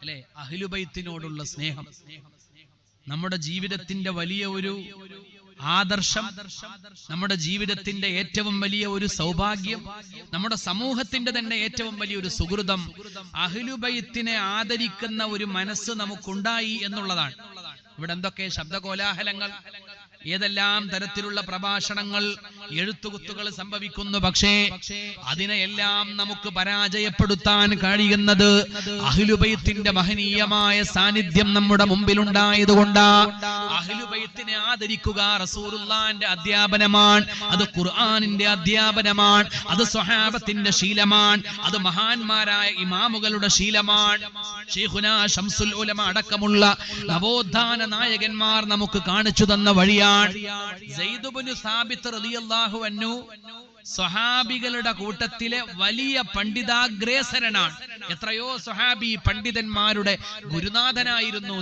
അല്ലെ? അഹിലുബൈത്തിനോടുള്ള സ്നേഹം. നമ്മുടെ ജീവിതത്തിന്റെ വലിയ ഒരു ആദർശം നമ്മുടെ ജീവിതത്തിന്റെ ഏറ്റവും വലിയ ഒരു സൗഭാഗ്യം നമ്മുടെ സമൂഹത്തിന്റെ തന്നെ ഏറ്റവും വലിയൊരു സുഹൃതം അഹിലുബൈത്തിനെ ആദരിക്കുന്ന ഒരു മനസ്സ് നമുക്കുണ്ടായി എന്നുള്ളതാണ്. ഇവിടെ എന്തൊക്കെ ശബ്ദകോലാഹലങ്ങൾ? ഏതെല്ലാം തരത്തിലുള്ള പ്രഭാഷണങ്ങൾ എഴുത്തുകുത്തുകൾ സംഭവിക്കുന്നു പക്ഷേ അതിനെയെല്ലാം നമുക്ക് പരാജയപ്പെടുത്താൻ കഴിയുന്നത് അഹിലുബൈത്തിന്റെ മഹനീയമായ സാന്നിധ്യം നമ്മുടെ മുമ്പിലുണ്ടായതുകൊണ്ടാ. അഹിലുബൈത്തിനെ ആദരിക്കുക റസൂലുള്ളാന്റെ അധ്യാപനമാണ്. അത് ഖുർആനിന്റെ അധ്യാപനമാണ്. അത് സ്വഹാബത്തിന്റെ ശീലമാണ്. അത് മഹാന്മാരായ ഇമാമുകളുടെ ശീലമാണ്. ഷെയ്ഖുന ഷംസുൽ ഉലമ അടക്കമുള്ള നവോത്ഥാന നായകന്മാർ നമുക്ക് കാണിച്ചു തന്ന വഴിയാണ്. സയ്യിദുബ്നു സാബിത്ത് റളിയല്ലാഹു അൻഹു സ്വഹാബികളുടെ കൂട്ടത്തിലെ വലിയ പണ്ഡിതാഗ്രേസരനാണ്. എത്രയോ സ്വഹാബി പണ്ഡിതന്മാരുടെ ഗുരുനാഥനായിരുന്നു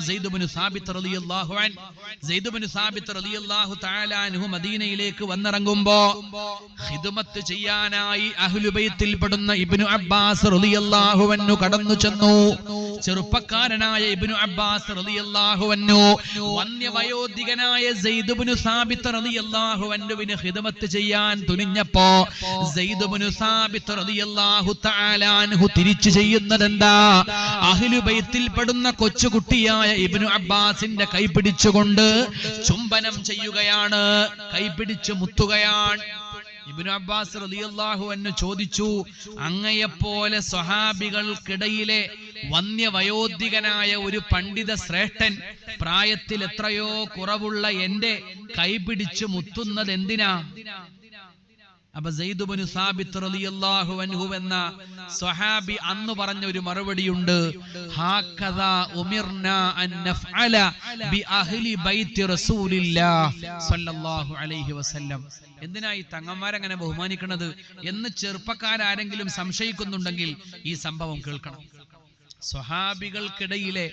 മദീനയിലേക്ക് വന്നിറങ്ങുമ്പോ ഹിദുമത്ത് ചെയ്യാനായി അഹ്ലുബൈത്തിൽപ്പെടുന്ന ഇബ്നു അബ്ബാസ് റളിയല്ലാഹു അൻഹു കടന്നു ചെന്നു. ചെറുപ്പക്കാരനായ ഇബ്നു അബ്ബാസ് വന്യവയോധികനായ സെയ്ദുബിന് സാബിത്ത് റളിയല്ലാഹു അൻഹുവിന് ഖിദ്മത്ത് ചെയ്യാൻ തുനിഞ്ഞപ്പോ സെയ്ദുബ്നു സാബിത്ത് റളിയല്ലാഹു തആല അൻഹു തിരിച്ചു ചെയ്യുന്നത് എന്താ അഹ്ലുബൈത്തിൽ പെടുന്ന കൊച്ചുകുട്ടിയായ ഇബ്നു അബ്ബാസിന്റെ കൈപിടിച്ചുകൊണ്ട് ചുംബനം ചെയ്യുകയാണ്. കൈപിടിച്ച് മുത്തുകയാണ്. ഇബിനു അബ്ബാസ് റളിയല്ലാഹു അൻഹു ചോദിച്ചു അങ്ങയെപ്പോലെ സ്വഹാബികൾക്കിടയിലെ വന്യവയോധികനായ ഒരു പണ്ഡിത ശ്രേഷ്ഠൻ പ്രായത്തിൽ എത്രയോ കുറവുള്ള എന്റെ കൈ പിടിച്ചു മുത്തുന്നത് എന്തിനാ അപ്പൊ സെയ്ദുബിന് സാബിത്ത് അൻഹു എന്ന സ്വഹാബി അന്ന് പറഞ്ഞ ഒരു മറുപടിയുണ്ട്. ഹാക്കദാ ഉമിർനാ അൻ ബി അഹ്ലി ബൈത്തി സല്ലല്ലാഹു അലൈഹി വസല്ലം. തങ്ങന്മാരങ്ങനെ ബഹുമാനിക്കുന്നത് എന്ന് ചെറുപ്പക്കാരാരെങ്കിലും സംശയിക്കുന്നുണ്ടെങ്കിൽ ഈ സംഭവം കേൾക്കണം. സ്വഹാബികൾക്കിടയിലെ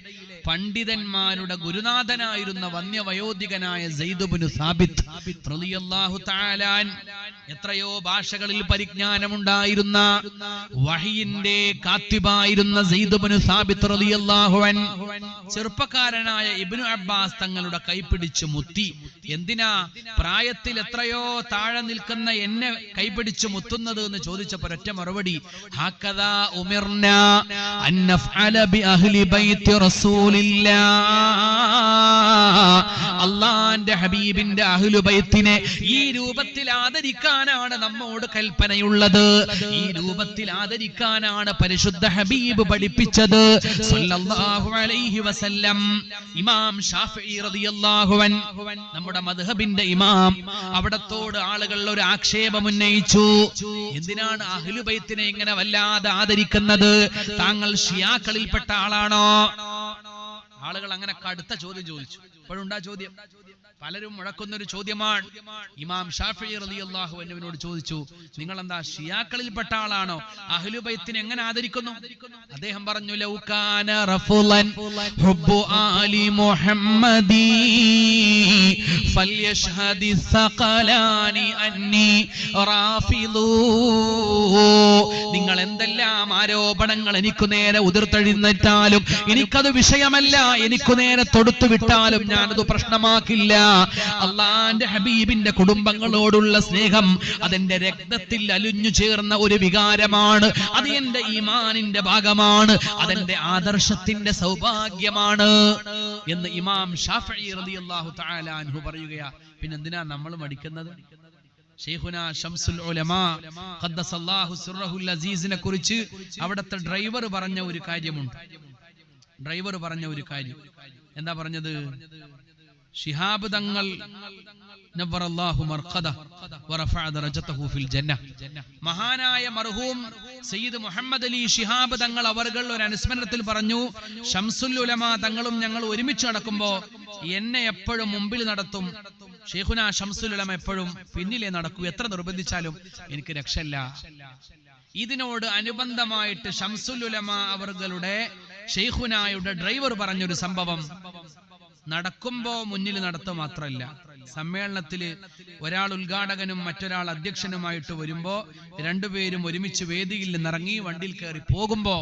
പണ്ഡിതന്മാരുടെ ഗുരുനാഥനായിരുന്ന വന്യവയോധികനായ സൈദുബിന് സാബിത്ത് റളിയല്ലാഹു തആലാൻ എത്രയോ ഭാഷകളിൽ പരിജ്ഞാനമുണ്ടായിരുന്ന വഹിയിന്റെ കാത്തിബായിരുന്ന സെയ്ദുബിന് സാബിത് റളിയല്ലാഹു അൻ ചെറുപ്പക്കാരനായ ഇബ്നു അബ്ബാസ് തങ്ങളുടെ കൈപിടിച്ച് മുത്തി. എന്തിനാ? പ്രായത്തിൽ എത്രയോ താഴെ നിൽക്കുന്ന എന്നെ കൈപിടിച്ച് മുത്തുന്നത് എന്ന് ചോദിച്ചപ്പോൾ ഒറ്റ മറുപടി ഹാക്കദാ ബി അഹ്ലി ബൈത്തി റസൂലില്ലാ. അള്ളാന്റെ ഹബീബിന്റെ അഹ്ലുബൈത്തിനെ ഈ രൂപത്തിൽ ആദരിക്കാനാണ് നമ്മോട് കൽപ്പനയുള്ളത്. ഈ രൂപത്തിൽ ആദരിക്കാനാണ് പരിശുദ്ധ ഹബീബ് പഠിപ്പിച്ചത്. അലൈഹി വസല്ലം. ഇമാം ഷാഫി നമ്മുടെ മദ്ഹബിന്റെ ഇമാം അവിടത്തോട് ആളുകൾ ഒരു ആക്ഷേപം ഉന്നയിച്ചു. എന്തിനാണ് അഹ്ലുബൈത്തിനെ ഇങ്ങനെ വല്ലാതെ ആദരിക്കുന്നത്? താങ്കൾ ഷിയാക്കളിൽപ്പെട്ട ആളാണോ? ആളുകൾ അങ്ങനെ കടുത്ത ചോദ്യം ചോദിച്ചു. ഇപ്പോഴുണ്ടാ ചോദ്യം. പലരും മുഴക്കുന്ന ഒരു ചോദ്യമാണ്. ഇമാം ഷാഫി റളിയല്ലാഹു അൻഹുവിനോട് ചോദിച്ചു നിങ്ങൾ എന്താ ഷിയാക്കളിൽപ്പെട്ട ആളാണോ? അഹ്ലുബൈത്തിനെ എങ്ങനെ ആദരിക്കുന്നു? അദ്ദേഹം പറഞ്ഞു ലൗകാന റഫുലൻ ഹുബ്ബു ആലി മുഹമ്മദി ഫല്യഷ്ഹദി സഖലാനി അന്നി റാഫിദു നിങ്ങൾ എന്തെല്ലാം ആരോപണങ്ങൾ എനിക്ക് നേരെ ഉതിർത്തെഴുന്നേറ്റാലും എനിക്കത് വിഷയമല്ല. എനിക്ക് നേരെ തൊടുത്തു വിട്ടാലും ഞാനത് പ്രശ്നമാക്കില്ല. അള്ളാന്റെ ഹബീബിന്റെ കുടുംബങ്ങളോടുള്ള സ്നേഹം അതെന്റെ രക്തത്തിൽ അലിഞ്ഞു ചേർന്ന ഒരു വികാരമാണ്. അത് എന്റെ ഇമാനിന്റെ ഭാഗമാണ്. അതെന്റെ ആദർശത്തിന്റെ സൗഭാഗ്യമാണ് എന്ന് ഇമാം ഷാഫി റളിയല്ലാഹു തആല അൻഹു പറയുകയാ. പിന്നെ എന്തിനാ നമ്മൾ മടിക്കുന്നത്? ഷെയ്ഖുന ഷംസുൽ ഉലമാ ഖദ്ദസല്ലാഹു സിർറഹുൽ അസീസിനെ കുറിച്ച് അവിടുത്തെ ഡ്രൈവർ പറഞ്ഞ ഒരു കാര്യമുണ്ട്. ഡ്രൈവർ പറഞ്ഞ ഒരു കാര്യം. എന്താ പറഞ്ഞത്? ഷിഹാബ് തങ്ങൾ മഹാനായ മർഹൂം സയ്യിദ് മുഹമ്മദ് അലി ഷിഹാബ് തങ്ങൾ അവർകൾ ഒരു അനുസ്മരണത്തിൽ പറഞ്ഞു ഷംസുൽ ഉലമ തങ്ങളും ഞങ്ങൾ ഒരുമിച്ച് നടക്കുമ്പോ എന്നെ എപ്പോഴും മുമ്പിൽ നടത്തും. ഷെയ്ഖുന ഷംസുൽ ഉലമ എപ്പോഴും പിന്നിലെ നടക്കൂ. എത്ര നിർബന്ധിച്ചാലും എനിക്ക് രക്ഷയില്ല. ഇതിനോട് അനുബന്ധമായിട്ട് ഷംസുൽ ഉലമ അവർകളുടെ ഷെയ്ഖുനായുടെ ഡ്രൈവർ പറഞ്ഞൊരു സംഭവം നടക്കുമ്പോ മുന്നിൽ നടത്തും മാത്രമല്ല സമ്മേളനത്തിൽ ഒരാൾ ഉദ്ഘാടകനും മറ്റൊരാൾ അധ്യക്ഷനുമായിട്ട് വരുമ്പോ രണ്ടുപേരും ഒരുമിച്ച് വേദിയിൽ നിന്നിറങ്ങി വണ്ടിയിൽ കയറി പോകുമ്പോ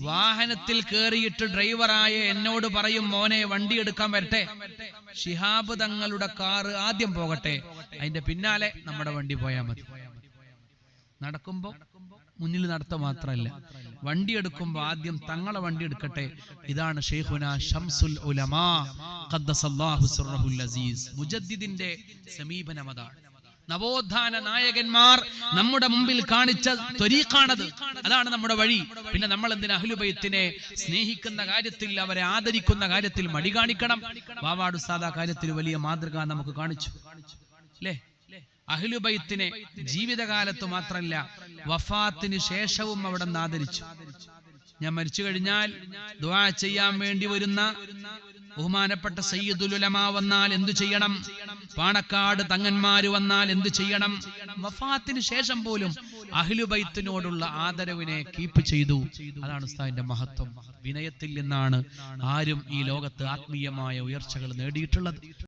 വാഹനത്തിൽ കയറിയിട്ട് ഡ്രൈവറായ എന്നോട് പറയും മോനെ വണ്ടി എടുക്കാൻ വരട്ടെ. ഷിഹാബ് തങ്ങളുടെ കാറ് ആദ്യം പോകട്ടെ. അതിന്റെ പിന്നാലെ നമ്മുടെ വണ്ടി പോയാൽ മതി. നടക്കുമ്പോ മുന്നിൽ നടത്ത മാത്രമല്ല. വണ്ടി എടുക്കുമ്പോൾ ആദ്യം തങ്ങളെ വണ്ടി എടുക്കട്ടെ. ഇതാണ് ഷെയ്ഖുന ഷംസുൽ അസീസ്. മുജദ്ദിദിന്റെ സമീപനം നവോത്ഥാന നായകന്മാർ നമ്മുടെ മുമ്പിൽ കാണിച്ച ത്വരീഖാണത്. അതാണ് നമ്മുടെ വഴി. പിന്നെ നമ്മൾ എന്തിന് അഹ്ലുബൈത്തിനെ സ്നേഹിക്കുന്ന കാര്യത്തിൽ അവരെ ആദരിക്കുന്ന കാര്യത്തിൽ മടി കാണിക്കണം വാവാടുസാദ കാര്യത്തിൽ വലിയ മാതൃക നമുക്ക് കാണിച്ചു. അല്ലേ? അഹ്ലുബൈത്തിനെ ജീവിതകാലത്ത് മാത്രമല്ല വഫാത്തിന് ശേഷവും അവിടെ ആദരിച്ചു. ഞാൻ മരിച്ചു കഴിഞ്ഞാൽ ദുആ ചെയ്യാൻ വേണ്ടി വരുന്ന ബഹുമാനപ്പെട്ട സയ്യിദുൽ ഉലമാ വന്നാൽ എന്തു ചെയ്യണം? പാണക്കാട് തങ്ങന്മാര് വന്നാൽ എന്തു ചെയ്യണം? വഫാത്തിന് ശേഷം പോലും അഹ്ലുബൈത്തിനോടുള്ള ആദരവിനെ കീപ്പ് ചെയ്തു. അതാണ് ഉസ്താദിന്റെ മഹത്വം. വിനയത്തിൽ നിന്നാണ് ആരും ഈ ലോകത്ത് ആത്മീയമായ ഉയർച്ചകൾ നേടിയിട്ടുള്ളത്.